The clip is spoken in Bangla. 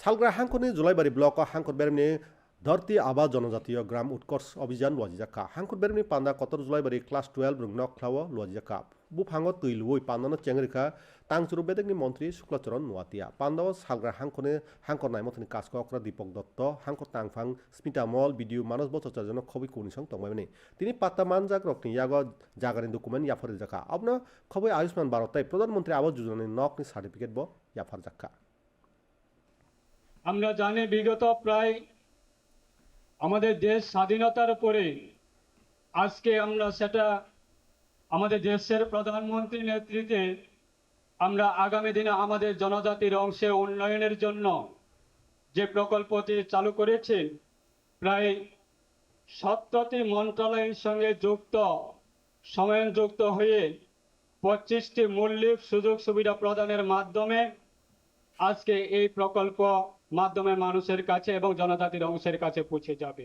সালগ্রা হাঙ্কনি জুলাইবাড়ি ব্লক হাঙ্কর বেরমনি ধরতি আবাদ জনজাতীয় গ্রাম উৎকর্ষ অভিযান লজিজাকা হাঙ্কর বেরমনি পান্দা কতর জুলাইবাড়ি ক্লাস টুয়েলভ রুগ্নক খ্লাও লজিজাকা বুফাঙ্গ তৈলুই পান্দানো চেংরিকা তাংচুরু বেদেগনি মন্ত্রী শুক্লাচরণ নোয়াতিয়া পান্দাও সালগ্রা হাঙ্কনে হাঙ্কর নাইমতনি কাজক অক্রা দীপক দত্ত হাঙ্কর তাংফাং স্মিতা মল, বিডিও মানস বচরচারজন খবি কুনিসং তংমাইনি তিনি পাত্তা মানজাক রকনি ইয়াগ জাগানি ডকুমেন্ট ইয়াফার জাকা। অবন খবই আয়ুষ্মান ভারতাই প্রধানমন্ত্রী আবাস যোজনানি নকনি সার্টিফিকেট ব ইয়াফার জাকা। আমরা জানি বিগত প্রায় আমাদের দেশ স্বাধীনতার পরে আজকে আমরা সেটা আমাদের দেশের প্রধানমন্ত্রীর নেতৃত্বে আমরা আগামী দিনে আমাদের জনজাতির অংশে উন্নয়নের জন্য যে প্রকল্পটি চালু করেছেন প্রায় সপ্তটি মন্ত্রণালয়ের সঙ্গে যুক্ত সমন্বযুক্ত হয়ে পঁচিশটি মৌলিক সুযোগ সুবিধা প্রদানের মাধ্যমে আজকে এই প্রকল্প মাধ্যমে মানুষের কাছে এবং জনজাতির অংশের কাছে পৌঁছে যাবে।